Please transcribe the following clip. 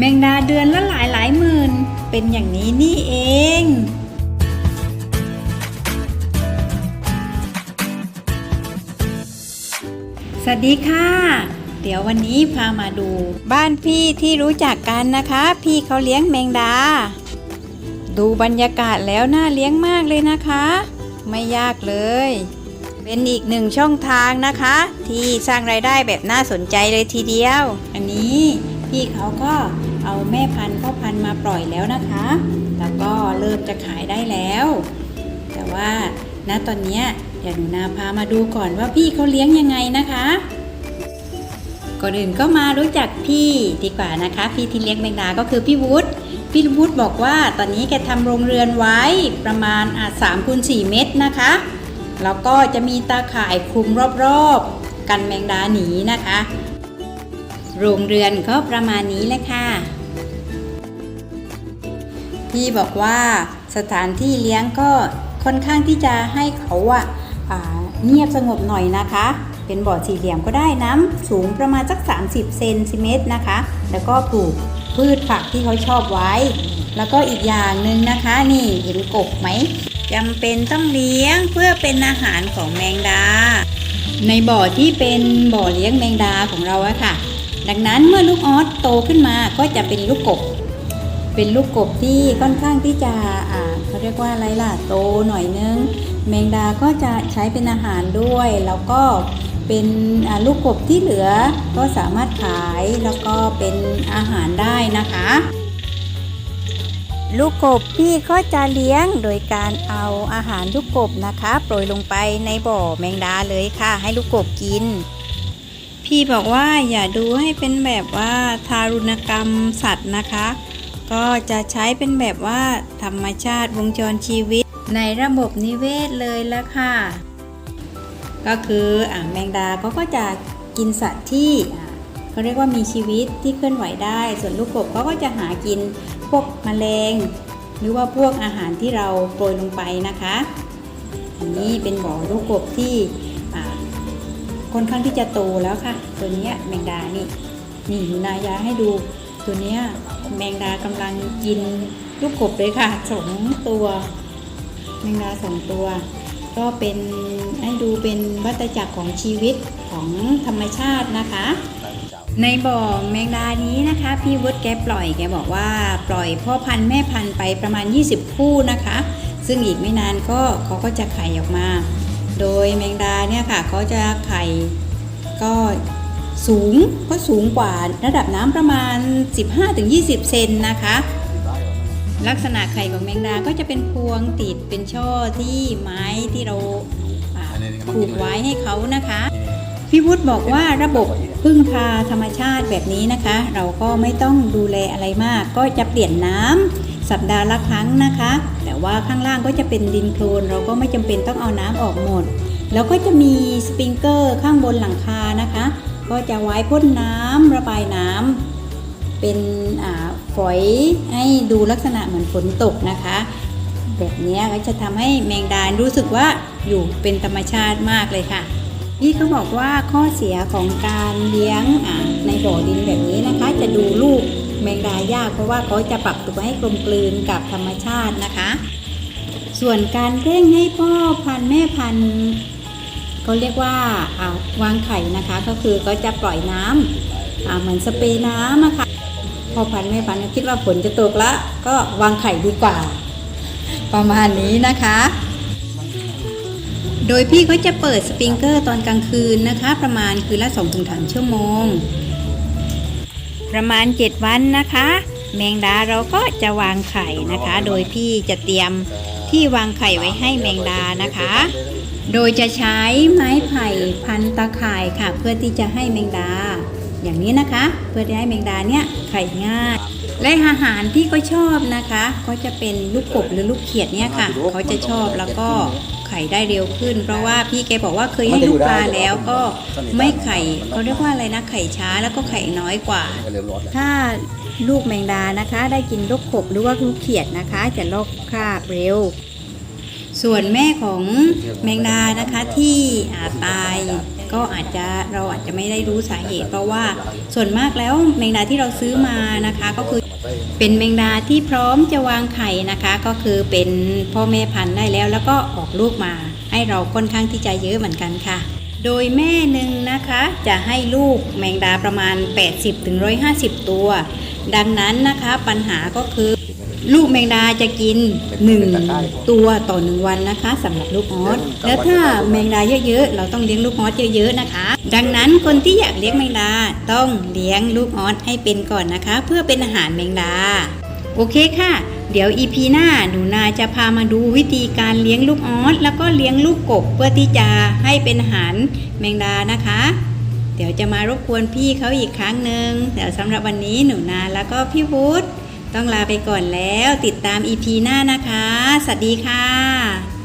แมงดาเดือนละหลายหลายหมื่น เป็นอย่างนี้นี่เอง สวัสดีค่ะ เดี๋ยววันนี้พามาดู บ้านพี่ที่รู้จักกันนะคะ พี่เขาเลี้ยงแมงดา ดูบรรยากาศแล้วน่าเลี้ยงมากเลยนะคะ ไม่ยากเลย เป็นอีกหนึ่งช่องทางนะคะ ที่สร้างรายได้แบบน่าสนใจเลยทีเดียว อันนี้พี่เขาก็ เอาแม่พันธุ์พ่อพันธุ์มาปล่อยแล้วนะคะ แล้วก็เริ่มจะขายได้แล้ว แต่ว่าณตอนนี้ยเดี๋ยวหนูนาพามาดูก่อนว่าพี่เขาเลี้ยงยังไงนะคะก่อนอื่นก็มารู้จักพี่ดีกว่านะคะ พี่ที่เลี้ยงแมงดาก็คือพี่วุฒิพี่วุฒิบอกว่าตอนนี้แกทำโรงเรือนไว้ประมาณอะสามคูณสี่เมตรนะคะ แล้วก็จะมีตาข่ายคลุมรอบๆ กันแมงดาหนีนะคะ โรงเรือนก็ประมาณนี้แหละค่ะ พี่บอกว่าสถานที่เลี้ยงก็ค่อนข้างที่จะให้เขาอะเงียบสงบหน่อยนะคะ เป็นบ่อสี่เหลี่ยมก็ได้น้ำสูงประมาณสัก 30 เซนติเมตรนะคะ แล้วก็ปลูกพืชผักที่เขาชอบไว้ แล้วก็อีกอย่างหนึ่งนะคะ นี่เห็นกบไหมจำเป็นต้องเลี้ยงเพื่อเป็นอาหารของแมงดา ในบ่อที่เป็นบ่อเลี้ยงแมงดาของเราอะค่ะ ดังนั้นเมื่อลูกออสโตขึ้นมาก็จะเป็นลูกกบ เป็นลูกกบที่ค่อนข้างที่จะอ่าเขาเรียกว่าอะไรล่ะโตหน่อยนึง แมงดาก็จะใช้เป็นอาหารด้วย แล้วก็เป็นลูกกบที่เหลือก็สามารถขายแล้วก็เป็นอาหารได้นะคะ ลูกกบพี่ก็จะเลี้ยงโดยการเอาอาหารลูกกบนะคะโปรยลงไปในบ่อแมงดาเลยค่ะ ให้ลูกกบกินพี่บอกว่าอย่าดูให้เป็นแบบว่าทารุณกรรมสัตว์นะคะ ก็จะใช้เป็นแบบว่าธรรมชาติวงจรชีวิต ในระบบนิเวศเลยละค่ะ ก็คืออ่าแมงดาเขาก็จะกินสัตว์ที่เขาเรียกว่ามีชีวิตที่เคลื่อนไหวได้ ส่วนลูกกบเขาก็จะหากินพวกแมลง หรือว่าพวกอาหารที่เราโปรยลงไปนะคะ อันนี้เป็นบ่อลูกกบที่ค่อนข้างที่จะโตแล้วค่ะ ตัวนี้แมงดานี่นี่หนูนายาให้ดู ตัวเนี้ยแมงดากำลังกินลูกกบเลยค่ะสองตัว แมงดาสองตัว ก็เป็นให้ดูเป็นวัฏจักรของชีวิตของธรรมชาตินะคะ ในบ่อแมงดานี้นะคะ พี่วุฒิแกปล่อยแกบอกว่าปล่อยพ่อพันธุ์แม่พันธุ์ไปประมาณ 20 คู่นะคะ ซึ่งอีกไม่นานก็เขาก็จะไข่ออกมา โดยแมงดาเนี่ยค่ะเขาจะไข่ก็ สูงก็สูงกว่าระดับน้ำประมาณ 15-20 เซนนะคะ ลักษณะไข่ของแมงดาก็จะเป็นพวงติดเป็นช่อที่ไม้ที่เราอ่าปลูกไว้ให้เขานะคะพี่วุฒิบอกว่าระบบพึ่งพาธรรมชาติแบบนี้นะคะ เราก็ไม่ต้องดูแลอะไรมาก ก็จะเปลี่ยนน้ำสัปดาห์ละครั้งนะคะ แต่ว่าข้างล่างก็จะเป็นดินโคลน เราก็ไม่จำเป็นต้องเอาน้ำออกหมด แล้วก็จะมีสปริงเกอร์ข้างบนหลังคานะคะ ก็จะไว้พ่นน้ำระบายน้ำเป็นอฝอยให้ดูลักษณะเหมือนฝนตกนะคะ แบบนี้ก็จะทำให้แมงดารู้สึกว่าอยู่เป็นธรรมชาติมากเลยค่ะพี่เขาบอกว่าข้อเสียของการเลี้ยงในบ่อดินแบบนี้นะคะ จะดูลูกแมงดายากเพราะว่าเขาจะปรับตัวให้กลมกลืนกับธรรมชาตินะคะ ส่วนการเร่งให้พ่อพันธุ์แม่พันธุ์ เขาเรียกว่าาวางไข่นะคะ ก็คือเขาจะปล่อยน้ำอ่าเหมือนสเปรย์น้ำอะค่ะพอพันธุ์แม่พันคิดว่าฝนจะตกแล้วก็วางไข่ดีกว่า ประมาณนี้นะคะ โดยพี่เขาจะเปิดสปริงเกอร์ตอนกลางคืนนะคะ ประมาณคืนละ2-3ถึงชั่วโมง ประมาณ 7 วันนะคะ แมงดาเราก็จะวางไข่นะคะ โดยพี่จะเตรียมที่วางไข่ไว้ให้แมงดานะคะ โดยจะใช้ไม้ไผ่พันตะข่ายค่ะ เพื่อที่จะให้แมงดา อย่างนี้นะคะ เพื่อที่ให้แมงดาเนี่ยไข่ง่าย และอาหารที่เขาชอบนะคะ ก็จะเป็นลูกกบหรือลูกเขียดเนี่ยค่ะเขาจะชอบแล้วก็ไข่ได้เร็วขึ้น เพราะว่าพี่แกบอกว่าเคยให้ลูกปลาแล้วก็ไม่ไข่เขาเรียกว่าอะไรนะไข่ช้าแล้วก็ไข่น้อยกว่า ถ้าลูกแมงดานะคะ ได้กินลูกกบหรือว่าลูกเขียดนะคะ จะลอกคราบเร็ว ส่วนแม่ของแมงดานะคะที่อาตายก็อาจจะเราอาจจะไม่ได้รู้สาเหตุ เพราะว่าส่วนมากแล้วแมงดาที่เราซื้อมานะคะก็คือเป็นแมงดาที่พร้อมจะวางไข่นะคะ ก็คือเป็นพ่อแม่พันธุ์ได้แล้ว แล้วก็ออกลูกมาให้เราค่อนข้างที่จะเยอะเหมือนกันค่ะ โดยแม่หนึ่งนะคะจะให้ลูกแมงดาประมาณ 80-150 ตัว ดังนั้นนะคะปัญหาก็คือ ลูกแมงดาจะกิน 1 ตัวต่อ 1 วันนะคะสำหรับลูกออสแล้วถ้าแมงดาเยอะๆ เราต้องเลี้ยงลูกออสเยอะๆนะคะ ดังนั้นคนที่อยากเลี้ยงแมงดาต้องเลี้ยงลูกออสให้เป็นก่อนนะคะ เพื่อเป็นอาหารแมงดา โอเคค่ะ เดี๋ยวอีพีหน้าหนูนาจะพามาดูวิธีการเลี้ยงลูกออสแล้วก็เลี้ยงลูกกบเพื่อที่จะให้เป็นอาหารแมงดานะคะเดี๋ยวจะมารบกวนพี่เขาอีกครั้งหนึ่งเดี๋ยวสำหรับวันนี้หนูนาแล้วก็พี่วุฒิ ต้องลาไปก่อนแล้ว ติดตามอีพีหน้านะคะ สวัสดีค่ะ